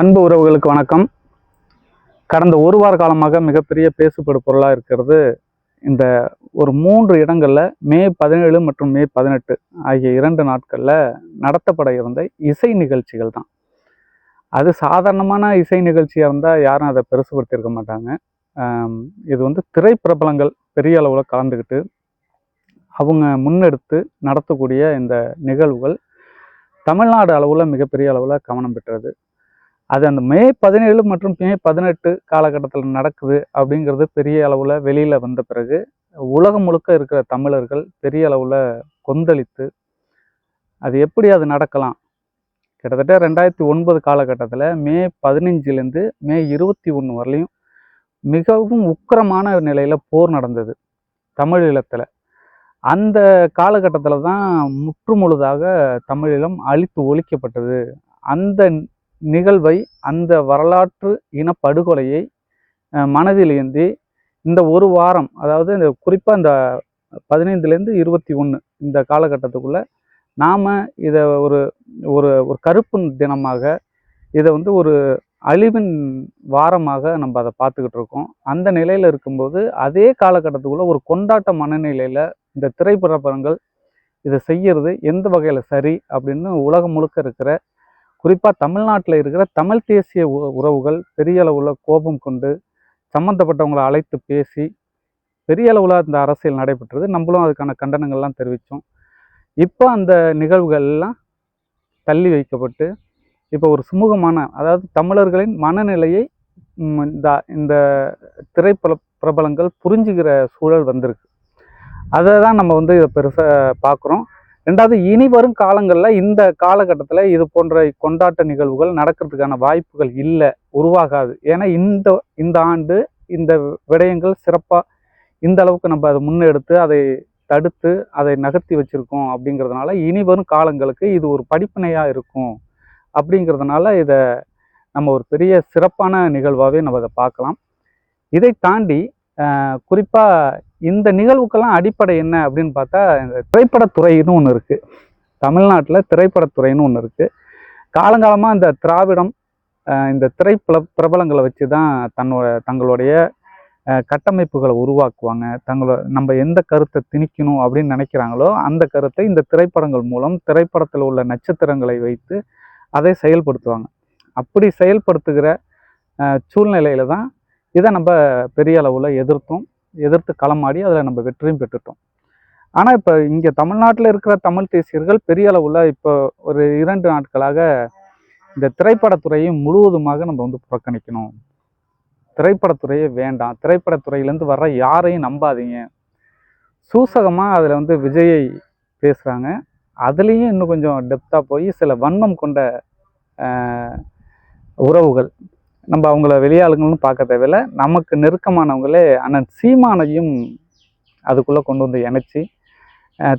அன்பு உறவுகளுக்கு வணக்கம். கடந்த ஒரு வார காலமாக மிகப்பெரிய பேசுபடு பொருளாக இருக்கிறது இந்த ஒரு மூன்று இடங்களில் மே பதினேழு மற்றும் மே பதினெட்டு ஆகிய இரண்டு நாட்களில் நடத்தப்பட இருந்த இசை நிகழ்ச்சிகள் தான். அது சாதாரணமான இசை நிகழ்ச்சியாக இருந்தால் யாரும் அதை பெருசுபடுத்தியிருக்க மாட்டாங்க. இது வந்து திரைப்பிரபலங்கள் பெரிய அளவில் கலந்துக்கிட்டு அவங்க முன்னெடுத்து நடத்தக்கூடிய இந்த நிகழ்வுகள் தமிழ்நாடு அளவில் மிகப்பெரிய அளவில் கவனம் பெற்றது. அது அந்த மே பதினேழு மற்றும் மே பதினெட்டு காலகட்டத்தில் நடக்குது அப்படிங்கிறது பெரிய அளவில் வெளியில் வந்த பிறகு உலகம் முழுக்க இருக்கிற தமிழர்கள் பெரிய அளவில் கொந்தளித்து அது எப்படி அது நடக்கலாம்? கிட்டத்தட்ட ரெண்டாயிரத்தி ஒன்பது காலகட்டத்தில் மே பதினஞ்சுலேருந்து மே இருபத்தி ஒன்று வரலையும் மிகவும் உக்கிரமான நிலையில் போர் நடந்தது தமிழீழத்தில் அந்த காலகட்டத்தில் தான் முற்றுமுழுதாக தமிழீழம் அழித்து ஒழிக்கப்பட்டது. அந்த நிகழ்வை அந்த வரலாற்று இனப்படுகொலையை அஹ், மனதில் ஏந்தி இந்த ஒரு வாரம் அதாவது இந்த குறிப்பாக இந்த பதினைந்துலேருந்து இருபத்தி ஒன்று இந்த காலகட்டத்துக்குள்ளே நாம் இதை ஒரு ஒரு ஒரு கருப்பு தினமாக இதை வந்து ஒரு அழிவின் வாரமாக நம்ம அதை பார்த்துக்கிட்டு இருக்கோம். அந்த நிலையில் இருக்கும்போது அதே காலகட்டத்துக்குள்ளே ஒரு கொண்டாட்ட மனநிலையில் இந்த திரைப்படங்கள் இதை செய்யறது எந்த வகையில் சரி அப்படின்னு உலகம் முழுக்க இருக்கிற குறிப்பாக தமிழ்நாட்டில் இருக்கிற தமிழ் தேசிய உ- உறவுகள் பெரிய அளவில் கோபம் கொண்டு சம்மந்தப்பட்டவங்களை அழைத்து பேசி பெரிய அளவில் இந்த அரசியல் நடைபெற்றது. நம்மளும் அதுக்கான கண்டனங்கள்லாம் தெரிவித்தோம். இப்போ அந்த நிகழ்வுகள்லாம் தள்ளி வைக்கப்பட்டு இப்போ ஒரு சுமூகமான அதாவது தமிழர்களின் மனநிலையை இந்த இந்த திரைப்பட பிரபலங்கள் புரிஞ்சுக்கிற சூழல் வந்திருக்கு. அதை தான் நம்ம வந்து இதை பெருசாக பார்க்குறோம் ரெண்டாவது இனி வரும் காலங்களில் இந்த காலகட்டத்தில் இது போன்ற கொண்டாட்ட நிகழ்வுகள் நடக்கிறதுக்கான வாய்ப்புகள் இல்லை உருவாகாது. ஏன்னா இந்த இந்த ஆண்டு இந்த விடயங்கள் சிறப்பாக இந்த அளவுக்கு நம்ம அதை முன்னெடுத்து அதை தடுத்து அதை நகர்த்தி வச்சுருக்கோம் அப்படிங்கிறதுனால இனி வரும் காலங்களுக்கு இது ஒரு படிப்பினையாக இருக்கும் அப்படிங்கிறதுனால இதை நம்ம ஒரு பெரிய சிறப்பான நிகழ்வாகவே நம்ம அதை பார்க்கலாம். இதை தாண்டி குறிப்பாக இந்த நிகழ்வுக்கெல்லாம் அடிப்படை என்ன அப்படின்னு பார்த்தா இந்த திரைப்படத்துறைன்னு ஒன்று இருக்குது தமிழ்நாட்டில் திரைப்படத்துறைன்னு ஒன்று இருக்குது காலங்காலமாக இந்த திராவிடம் இந்த திரைப்பட பிரபலங்களை வச்சு தான் தன்னோட தங்களுடைய கட்டமைப்புகளை உருவாக்குவாங்க. தங்களோட நம்ம எந்த கருத்தை திணிக்கணும் அப்படின்னு நினைக்கிறாங்களோ அந்த கருத்தை இந்த திரைப்படங்கள் மூலம் திரைப்படத்தில் உள்ள நட்சத்திரங்களை வைத்து அதை செயல்படுத்துவாங்க. அப்படி செயல்படுத்துகிற சூழ்நிலையில தான் இதை நம்ம பெரிய அளவில் எதிர்த்தும். எதிர்த்து களமாடி அதில் நம்ம வெற்றியும் பெற்றுட்டோம். ஆனால் இப்போ இங்கே தமிழ்நாட்டில் இருக்கிற தமிழ் தேசியர்கள் பெரிய அளவில் இப்போ ஒரு இரண்டு நாட்களாக இந்த திரைப்படத்துறையை முழுவதுமாக நம்ம வந்து புறக்கணிக்கணும். திரைப்படத்துறையே வேண்டாம். திரைப்படத்துறையிலேருந்து வர்ற யாரையும் நம்பாதீங்க. சூசகமாக அதில் வந்து விஜயை பேசுகிறாங்க அதுலேயும் இன்னும் கொஞ்சம் டெப்த்தாக போய் சில வன்மம் கொண்ட உறவுகள் நம்ம அவங்கள வெளியாளுங்கள்னு பார்க்க தேவையில்ல. நமக்கு நெருக்கமானவங்களே அண்ணன் சீமானையும் அதுக்குள்ளே கொண்டு வந்து இணைச்சி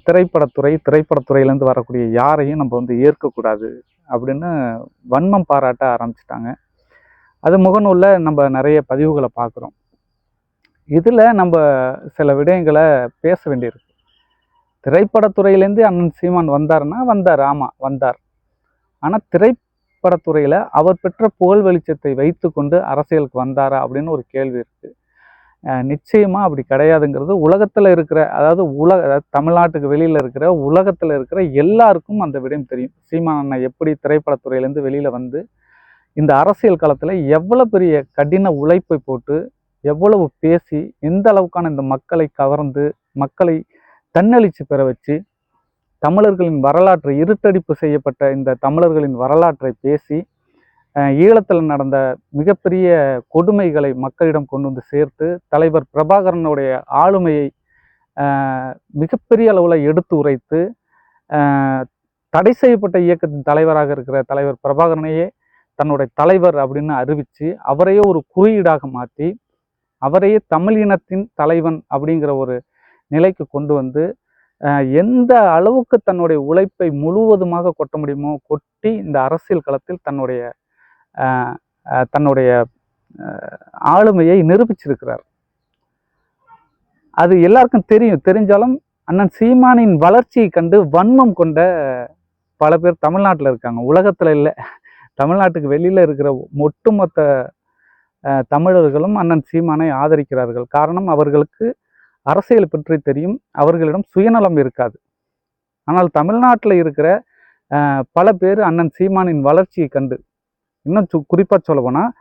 திரைப்படத்துறை திரைப்படத்துறையிலேருந்து வரக்கூடிய யாரையும் நம்ம வந்து ஏற்கக்கூடாது அப்படின்னு வன்மம் பாராட்ட ஆரம்பிச்சிட்டாங்க. அது முகநூலில் நம்ம நிறைய பதிவுகளை பார்க்குறோம். இதில் நம்ம சில விடயங்களை பேச வேண்டியிருக்கு. திரைப்படத்துறையிலேருந்து அண்ணன் சீமான் வந்தாருன்னா வந்தார். ஆமாம் வந்தார். ஆனால் திரை திரைப்படத்துறையில் அவர் பெற்ற புகழ் வெளிச்சத்தை வைத்துக்கொண்டு அரசியலுக்கு வந்தாரா அப்படின்னு ஒரு கேள்வி இருக்குது நிச்சயமாக அப்படி கிடையாதுங்கிறது உலகத்தில் இருக்கிற அதாவது உலக தமிழ்நாட்டுக்கு வெளியில் இருக்கிற உலகத்தில் இருக்கிற எல்லாருக்கும் அந்த விடயம் தெரியும். சீமான் அண்ணன் எப்படி திரைப்படத்துறையிலேருந்து வெளியில் வந்து இந்த அரசியல் களத்தில் எவ்வளோ பெரிய கடின உழைப்பை போட்டு எவ்வளவு பேசி எந்த அளவுக்கான இந்த மக்களை கவர்ந்து மக்களை தன்னெழுச்சி பெற வச்சு தமிழர்களின் வரலாற்று இருட்டடிப்பு செய்யப்பட்ட இந்த தமிழர்களின் வரலாற்றை பேசி ஈழத்தில் நடந்த மிகப்பெரிய கொடுமைகளை மக்களிடம் கொண்டு வந்து சேர்த்து தலைவர் பிரபாகரனுடைய ஆளுமையை மிகப்பெரிய அளவில் எடுத்து உரைத்து தடை செய்யப்பட்ட இயக்கத்தின் தலைவராக இருக்கிற தலைவர் பிரபாகரனையே தன்னுடைய தலைவர் அப்படின்னு அறிவித்து அவரையே ஒரு குறியீடாக மாற்றி அவரையே தமிழ் இனத்தின் தலைவன் அப்படிங்கிற ஒரு நிலைக்கு கொண்டு வந்து எந்த அளவுக்கு தன்னுடைய உழைப்பை முழுவதுமாக கொட்ட முடியுமோ கொட்டி இந்த அரசியல் களத்தில் தன்னுடைய தன்னுடைய ஆளுமையை நிரூபிச்சிருக்கிறார். அது எல்லாருக்கும் தெரியும். தெரிஞ்சாலும் அண்ணன் சீமானின் வளர்ச்சியை கண்டு வன்மம் கொண்ட பல பேர் தமிழ்நாட்டில் இருக்காங்க. உலகத்தில் இல்லை. தமிழ்நாட்டுக்கு வெளியில் இருக்கிற ஒட்டுமொத்த தமிழர்களும் அண்ணன் சீமானை ஆதரிக்கிறார்கள். காரணம் அவர்களுக்கு அரசியல் பற்றி தெரியும் அவர்களிடம் சுயநலம் இருக்காது. ஆனால் தமிழ்நாட்டில் இருக்கிற பல பேர் அண்ணன் சீமானின் வளர்ச்சியை கண்டு இன்னும் சு குறிப்பாக சொல்லப்போனால்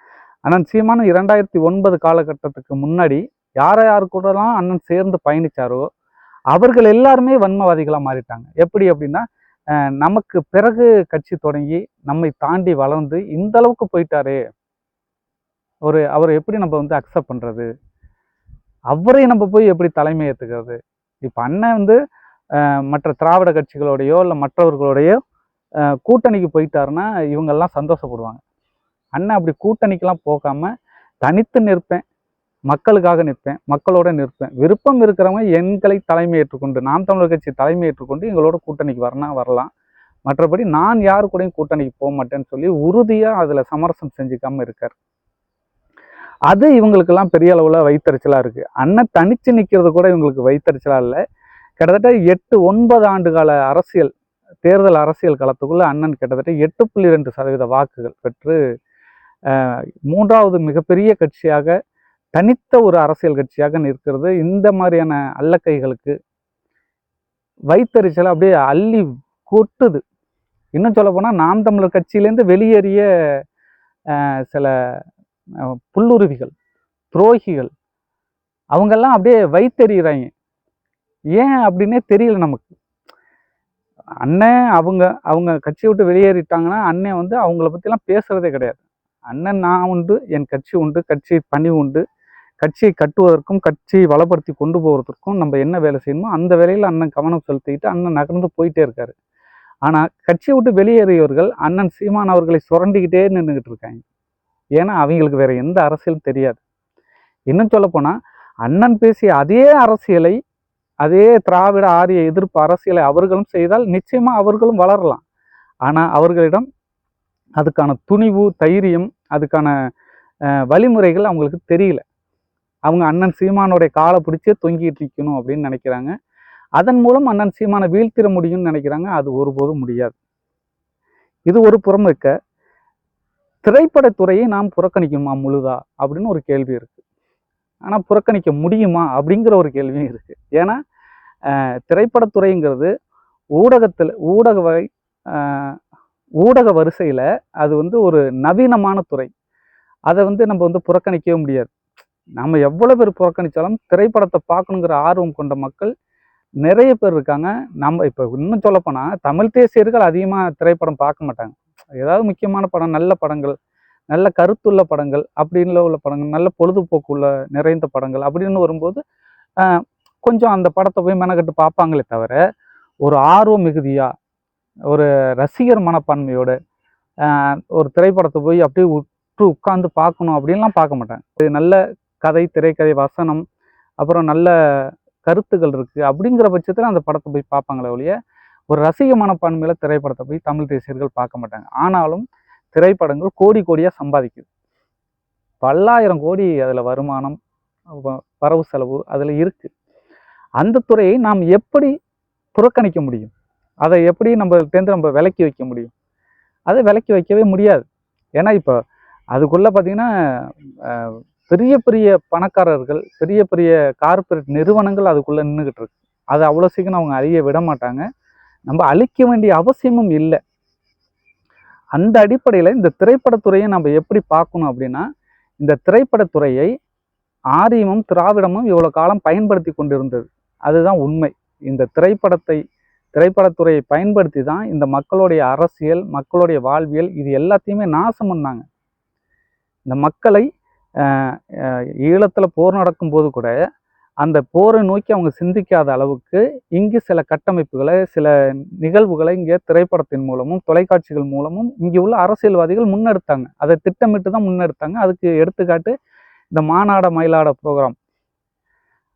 அண்ணன் சீமான் இரண்டாயிரத்தி ஒன்பது காலகட்டத்துக்கு முன்னாடி யாரை யார் கூடலாம் அண்ணன் சேர்ந்து பயணிச்சாரோ அவர்கள் எல்லாருமே வன்மவாதிகளாக மாறிட்டாங்க. எப்படி அப்படின்னா நமக்கு பிறகு கட்சி தொடங்கி நம்மை தாண்டி வளர்ந்து இந்த அளவுக்கு போயிட்டாரே ஒரு அவரை எப்படி நம்ம வந்து அக்செப்ட் பண்ணுறது அவரை நம்ம போய் எப்படி தலைமை ஏற்றுக்கிறது இப்போ அண்ணன் வந்து மற்ற திராவிட கட்சிகளோடையோ இல்லை மற்றவர்களோடையோ கூட்டணிக்கு போயிட்டாருன்னா இவங்கெல்லாம் சந்தோஷப்படுவாங்க. அண்ணன் அப்படி கூட்டணிக்கெலாம் போகாமல் தனித்து நிற்பேன். மக்களுக்காக நிற்பேன். மக்களோட நிற்பேன். விருப்பம் இருக்கிறவங்க எங்களை தலைமை ஏற்றுக்கொண்டு நாம் தமிழர் கட்சி தலைமை ஏற்றுக்கொண்டு எங்களோட கூட்டணிக்கு வரனா வரலாம். மற்றபடி நான் யாரு கூடயும் கூட்டணிக்கு போக மாட்டேன்னு சொல்லி உறுதியாக அதில் சமரசம் செஞ்சுக்காமல் இருக்கார். அது இவங்களுக்கெல்லாம் பெரிய அளவில் வைத்தறிச்சலாக இருக்குது அண்ணன் தனித்து நிற்கிறது கூட இவங்களுக்கு வைத்தறிச்சலாக இல்லை. கிட்டத்தட்ட எட்டு ஒன்பது ஆண்டு கால அரசியல் தேர்தல் அரசியல் காலத்துக்குள்ளே அண்ணன் கிட்டத்தட்ட எட்டு புள்ளி ரெண்டு சதவீத வாக்குகள் பெற்று மூன்றாவது மிகப்பெரிய கட்சியாக தனித்த ஒரு அரசியல் கட்சியாக நிற்கிறது. இந்த மாதிரியான அல்லக்கைகளுக்கு வைத்தறிச்சல் அப்படியே அள்ளி கொட்டுது. இன்னும் சொல்லப்போனால் நாம் தமிழர் கட்சியிலேருந்து வெளியேறிய சில புல்லுருவிகள் துரோகிகள் அவங்கெல்லாம் அப்படியே வைத்தறிகிறாங்க. ஏன் அப்படின்னே தெரியல நமக்கு. அண்ணன் அவங்க அவங்க கட்சியை விட்டு வெளியேறிட்டாங்கன்னா அண்ணன் வந்து அவங்கள பற்றிலாம் பேசுகிறதே கிடையாது. அண்ணன் நான் உண்டு என் கட்சி உண்டு கட்சி பணி உண்டு. கட்சியை கட்டுவதற்கும் கட்சியை வளப்படுத்தி கொண்டு போகிறதுக்கும் நம்ம என்ன வேலை செய்யணுமோ அந்த வேலையில் அண்ணன் கவனம் செலுத்திக்கிட்டு அண்ணன் நகர்ந்து போயிட்டே இருக்காரு. ஆனால் கட்சியை விட்டு வெளியேறியவர்கள் அண்ணன் சீமான் அவர்களை சுரண்டிக்கிட்டே நின்றுக்கிட்டு இருக்காங்க. ஏன்னா அவங்களுக்கு வேறு எந்த அரசியலும் தெரியாது. இன்னும் சொல்லப்போனால் அண்ணன் பேசிய அதே அரசியலை அதே திராவிட ஆரிய எதிர்ப்பு அரசியலை அவர்களும் செய்தால் நிச்சயமாக அவர்களும் வளரலாம். ஆனால் அவர்களிடம் அதுக்கான துணிவு தைரியம் அதுக்கான வழிமுறைகள் அவங்களுக்கு தெரியல. அவங்க அண்ணன் சீமானுடைய காலை பிடிச்சே தொங்கிட்டு நிற்கணும் அப்படின்னு நினைக்கிறாங்க. அதன் மூலம் அண்ணன் சீமானை வீழ்த்திட முடியும்னு நினைக்கிறாங்க. அது ஒருபோதும் முடியாது. இது ஒரு புறம் இருக்க திரைப்படத்துறையை நாம் புறக்கணிக்கணுமா முழுதா? அப்படின்னு ஒரு கேள்வி இருக்குது ஆனால் புறக்கணிக்க முடியுமா? அப்படிங்கிற ஒரு கேள்வியும் இருக்குது ஏன்னா திரைப்படத்துறைங்கிறது ஊடகத்தில் ஊடக வகை ஊடக வரிசையில் அது வந்து ஒரு நவீனமான துறை. அதை வந்து நம்ம வந்து புறக்கணிக்கவே முடியாது. நம்ம எவ்வளோ பேர் புறக்கணித்தாலும் திரைப்படத்தை பார்க்கணுங்கிற ஆர்வம் கொண்ட மக்கள் நிறைய பேர் இருக்காங்க. நம்ம இப்போ இன்னும் சொல்லப்போனால் தமிழ் தேசியர்கள் அதிகமாக திரைப்படம் பார்க்க மாட்டாங்க. ஏதாவது முக்கியமான படம் நல்ல படங்கள் நல்ல கருத்துள்ள படங்கள் அப்படின்னு உள்ள படங்கள் நல்ல பொழுதுபோக்கு உள்ள நிறைந்த படங்கள் அப்படின்னு வரும்போது கொஞ்சம் அந்த படத்தை போய் மெனக்கட்டு பார்ப்பாங்களே தவிர ஒரு ஆர்வம் மிகுதியாக ஒரு ரசிகர் மனப்பான்மையோட ஒரு திரைப்படத்தை போய் அப்படியே உற்று உட்கார்ந்து பார்க்கணும் அப்படின்லாம் பார்க்க மாட்டேன். நல்ல கதை திரைக்கதை வசனம் அப்புறம் நல்ல கருத்துக்கள் இருக்குது அப்படிங்கிற பட்சத்தில் அந்த படத்தை போய் பார்ப்பாங்களே ஒழிய ஒரு ரசிக மனப்பான்மையில் திரைப்படத்தை போய் தமிழ் தேசியர்கள் பார்க்க மாட்டாங்க. ஆனாலும் திரைப்படங்கள் கோடி கோடியாக சம்பாதிக்குது. பல்லாயிரம் கோடி அதில் வருமானம் வ- வரவு செலவு அதில் இருக்குது அந்த துறையை நாம் எப்படி புறக்கணிக்க முடியும்? அதை எப்படி நம்மகிட்டேருந்து நம்ம விலக்கி வைக்க முடியும்? அதை விலக்கி வைக்கவே முடியாது. ஏன்னா இப்போ அதுக்குள்ளே பார்த்திங்கன்னா பெரிய பெரிய பணக்காரர்கள் பெரிய பெரிய கார்ப்பரேட் நிறுவனங்கள் அதுக்குள்ளே நின்றுக்கிட்டு இருக்கு. அதை அவ்வளோ சீக்கிரம் அவங்க அழிய விட மாட்டாங்க. நம்ம அழிக்க வேண்டிய அவசியமும் இல்லை. அந்த அடிப்படையில் இந்த திரைப்படத்துறையை நம்ம எப்படி பார்க்கணும் அப்படின்னா இந்த திரைப்படத்துறையை ஆரியமும் திராவிடமும் இவ்வளோ காலம் பயன்படுத்தி கொண்டிருந்தது. அதுதான் உண்மை. இந்த திரைப்படத்தை திரைப்படத்துறையை பயன்படுத்தி தான் இந்த மக்களுடைய அரசியல் மக்களுடைய வாழ்வியல் இது எல்லாத்தையுமே நாசம் பண்ணாங்க. இந்த மக்களை ஈழத்தில் போர் நடக்கும்போது கூட அந்த போரை நோக்கி அவங்க சிந்திக்காத அளவுக்கு இங்கு சில கட்டமைப்புகளை சில நிகழ்வுகளை இங்கே திரைப்படத்தின் மூலமும் தொலைக்காட்சிகள் மூலமும் இங்கே உள்ள அரசியல்வாதிகள் முன்னெடுத்தாங்க. அதை திட்டமிட்டு தான் முன்னெடுத்தாங்க. அதுக்கு எடுத்துக்காட்டு இந்த மாநாட மயிலாட ப்ரோக்ராம்.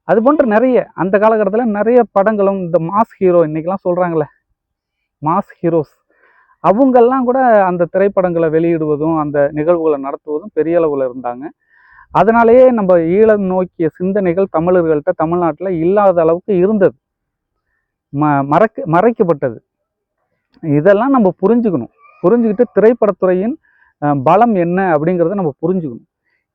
அது போன்ற நிறைய அந்த காலகட்டத்தில் நிறைய படங்களும் இந்த மாஸ் ஹீரோ இன்றைக்கெலாம் சொல்கிறாங்களே மாஸ் ஹீரோஸ். அவங்கெல்லாம் கூட அந்த திரைப்படங்களை வெளியிடுவதும் அந்த நிகழ்வுகளை நடத்துவதும் பெரிய அளவில் இருந்தாங்க. அதனாலேயே நம்ம ஈழம் நோக்கிய சிந்தனைகள் தமிழர்கள்ட்ட தமிழ்நாட்டில் இல்லாத அளவுக்கு இருந்தது. ம மறைக்க மறைக்கப்பட்டது. இதெல்லாம் நம்ம புரிஞ்சுக்கணும். புரிஞ்சுக்கிட்டு திரைப்படத்துறையின் பலம் என்ன அப்படிங்கிறத நம்ம புரிஞ்சுக்கணும்.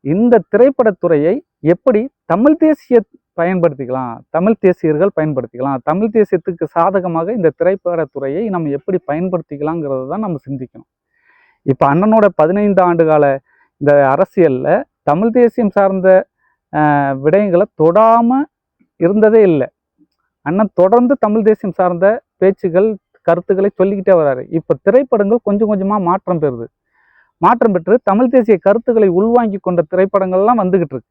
இந்த திரைப்படத்துறையை எப்படி தமிழ் தேசிய பயன்படுத்திக்கலாம் தமிழ் தேசியர்கள் பயன்படுத்திக்கலாம் தமிழ் தேசியத்துக்கு சாதகமாக இந்த திரைப்படத்துறையை நம்ம எப்படி பயன்படுத்திக்கலாங்கிறத தான் நம்ம சிந்திக்கணும். இப்போ அண்ணனோட பதினைந்து ஆண்டு கால இந்த அரசியலில் தமிழ் தேசியம் சார்ந்த விடயங்களை தொடாமல் இருந்ததே இல்லை. அண்ணன் தொடர்ந்து தமிழ் தேசியம் சார்ந்த பேச்சுகள் கருத்துக்களை சொல்லிக்கிட்டே வராரு. இப்போ திரைப்படங்கள் கொஞ்சம் கொஞ்சமாக மாற்றம் பெறுது. மாற்றம் பெற்று தமிழ் தேசிய கருத்துக்களை உள்வாங்கி கொண்ட திரைப்படங்கள்லாம் வந்துகிட்டு இருக்கு.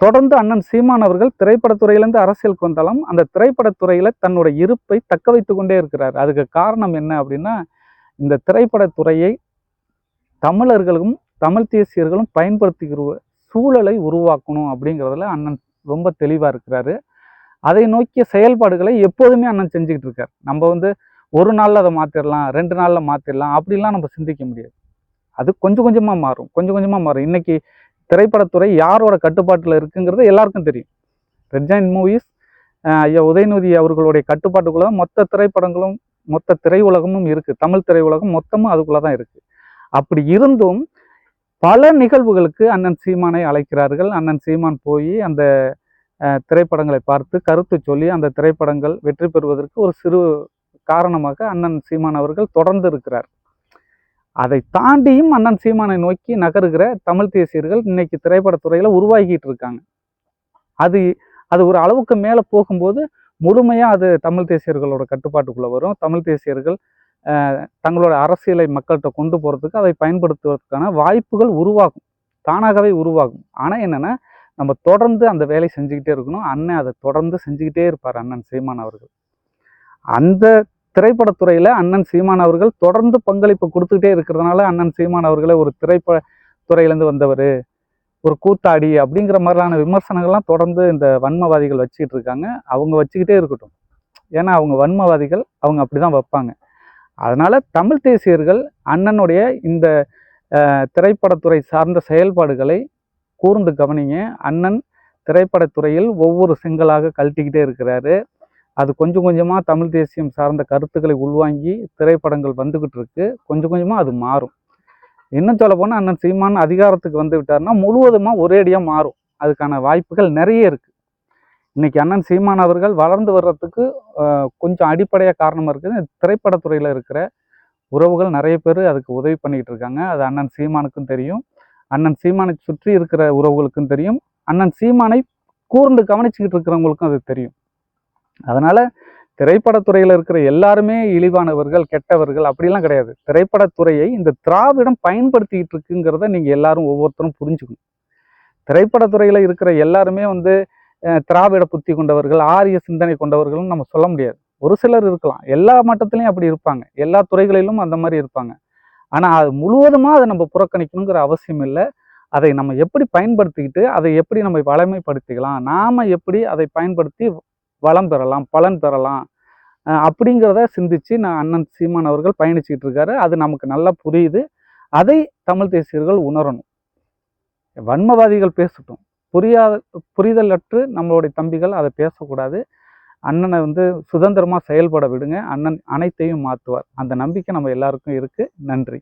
தொடர்ந்து அண்ணன் சீமான் அவர்கள் திரைப்படத்துறையிலேருந்து அரசியலுக்கு வந்தாலும் அந்த திரைப்படத்துறையில் தன்னோட இருப்பை தக்க வைத்து கொண்டே இருக்கிறார். அதுக்கு காரணம் என்ன அப்படின்னா இந்த திரைப்படத்துறையை தமிழர்களும் தமிழ் தேசியர்களும் பயன்படுத்திக்கிற சூழலை உருவாக்கணும் அப்படிங்கிறதுல அண்ணன் ரொம்ப தெளிவாக இருக்கிறாரு. அதை நோக்கிய செயல்பாடுகளை எப்போதுமே அண்ணன் செஞ்சுக்கிட்டு இருக்கார். நம்ம வந்து ஒரு நாளில் அதை மாற்றிடலாம் ரெண்டு நாளில் மாற்றிடலாம் அப்படிலாம் நம்ம சிந்திக்க முடியாது. அது கொஞ்சம் கொஞ்சமாக மாறும். கொஞ்சம் கொஞ்சமாக மாறும். இன்றைக்கி திரைப்படத்துறை யாரோட கட்டுப்பாட்டில் இருக்குங்கிறது எல்லாருக்கும் தெரியும். ரெட் ஜாயின் மூவிஸ் ஐயா உதயநிதி அவர்களுடைய கட்டுப்பாட்டுக்குள்ள மொத்த திரைப்படங்களும் மொத்த திரையுலகமும் இருக்குது தமிழ் திரையுலகம் மொத்தமும் அதுக்குள்ளே தான் இருக்குது அப்படி இருந்தும் பல நிகழ்வுகளுக்கு அண்ணன் சீமானை அழைக்கிறார்கள். அண்ணன் சீமான் போய் அந்த திரைப்படங்களை பார்த்து கருத்து சொல்லி அந்த திரைப்படங்கள் வெற்றி பெறுவதற்கு ஒரு சிறு காரணமாக அண்ணன் சீமான் அவர்கள் தொடர்ந்து இருக்கிறார். அதை தாண்டியும் அண்ணன் சீமானை நோக்கி நகருகிற தமிழ் தேசியர்கள் இன்னைக்கு திரைப்படத்துறையில் உருவாகிட்டு இருக்காங்க. அது அது ஒரு அளவுக்கு மேலே போகும்போது முழுமையாக அது தமிழ் தேசியர்களோட கட்டுப்பாட்டுக்குள்ளே வரும். தமிழ் தேசியர்கள் தங்களோட அரசியலை மக்கள்கிட்ட கொண்டு போகிறதுக்கு அதை பயன்படுத்துவதற்கான வாய்ப்புகள் உருவாகும். தானாகவே உருவாகும். ஆனால் என்னென்னா நம்ம தொடர்ந்து அந்த வேலை செஞ்சுக்கிட்டே இருக்கணும். அண்ணன் அதை தொடர்ந்து செஞ்சுக்கிட்டே இருப்பார் அண்ணன் சீமான் அவர்கள். அந்த திரைப்படத்துறையில் அண்ணன் சீமான் அவர்கள் தொடர்ந்து பங்களிப்பு கொடுத்துக்கிட்டே இருக்கிறதுனால அண்ணன் சீமான் அவர்களை ஒரு திரைப்பட துறையிலேருந்து வந்தவர் ஒரு கூத்தாடி அப்படிங்கிற மாதிரியான விமர்சனங்கள்லாம் தொடர்ந்து இந்த வன்மவாதிகள் வச்சுக்கிட்டு இருக்காங்க. அவங்க வச்சுக்கிட்டே இருக்கட்டும். ஏன்னா அவங்க வன்மவாதிகள் அவங்க அப்படிதான் வைப்பாங்க. அதனால் தமிழ் தேசியர்கள் அண்ணனுடைய இந்த திரைப்படத்துறை சார்ந்த செயல்பாடுகளை கூர்ந்து கவனிங்க. அண்ணன் திரைப்படத்துறையில் ஒவ்வொரு செங்கலாக கழட்டிக்கிட்டே இருக்கிறாரு. அது கொஞ்சம் கொஞ்சமாக தமிழ் தேசியம் சார்ந்த கருத்துக்களை உள்வாங்கி திரைப்படங்கள் வந்துக்கிட்டு இருக்கு. கொஞ்சம் கொஞ்சமாக அது மாறும். இன்னும் சொல்ல போனால் அண்ணன் சீமான் அதிகாரத்துக்கு வந்து விட்டார்னா முழுவதுமாக ஒரேடியாக மாறும். அதுக்கான வாய்ப்புகள் நிறைய இருக்குது இன்னைக்கு அண்ணன் சீமான் அவர்கள் வளர்ந்து வர்றதுக்கு கொஞ்சம் அடிப்படையாக காரணமாக இருக்குது. திரைப்படத்துறையில் இருக்கிற உறவுகள் நிறைய பேர் அதுக்கு உதவி பண்ணிக்கிட்டு இருக்காங்க. அது அண்ணன் சீமானுக்கும் தெரியும். அண்ணன் சீமானை சுற்றி இருக்கிற உறவுகளுக்கும் தெரியும். அண்ணன் சீமானை கூர்ந்து கவனிச்சுக்கிட்டு இருக்கிறவங்களுக்கும் அது தெரியும். அதனால் திரைப்படத்துறையில் இருக்கிற எல்லாருமே இழிவானவர்கள் கெட்டவர்கள் அப்படிலாம் கிடையாது. திரைப்படத்துறையை இந்த திராவிடம் பயன்படுத்திக்கிட்டு இருக்குங்கிறத நீங்கள் எல்லாரும் ஒவ்வொருத்தரும் புரிஞ்சுக்கணும். திரைப்படத்துறையில் இருக்கிற எல்லாருமே வந்து திராவிட புத்தி கொண்டவர்கள் ஆரிய சிந்தனை கொண்டவர்கள்னு நம்ம சொல்ல முடியாது. ஒரு சிலர் இருக்கலாம். எல்லா மட்டத்திலையும் அப்படி இருப்பாங்க. எல்லா துறைகளிலும் அந்த மாதிரி இருப்பாங்க. ஆனால் அது முழுவதுமாக அதை நம்ம புறக்கணிக்கணுங்கிற அவசியம் இல்லை. அதை நம்ம எப்படி பயன்படுத்திக்கிட்டு அதை எப்படி நம்ம வளமைப்படுத்திக்கலாம் நாம் எப்படி அதை பயன்படுத்தி வளம் பெறலாம் பலன் பெறலாம் அப்படிங்கிறத சிந்திச்சு நான் அண்ணன் சீமான் அவர்கள் பயணிச்சுக்கிட்டு இருக்காரு. அது நமக்கு நல்லா புரியுது. அதை தமிழ் தேசியர்கள் உணரணும். வன்மவாதிகள் பேசட்டும். புரியாத புரிதலற்று நம்மளுடைய தம்பிகள் அதை பேசக்கூடாது. அண்ணனை வந்து சுதந்திரமாக செயல்பட விடுங்க. அண்ணன் அனைத்தையும் மாற்றுவார் அந்த நம்பிக்கை நம்ம எல்லாருக்கும் இருக்குது நன்றி.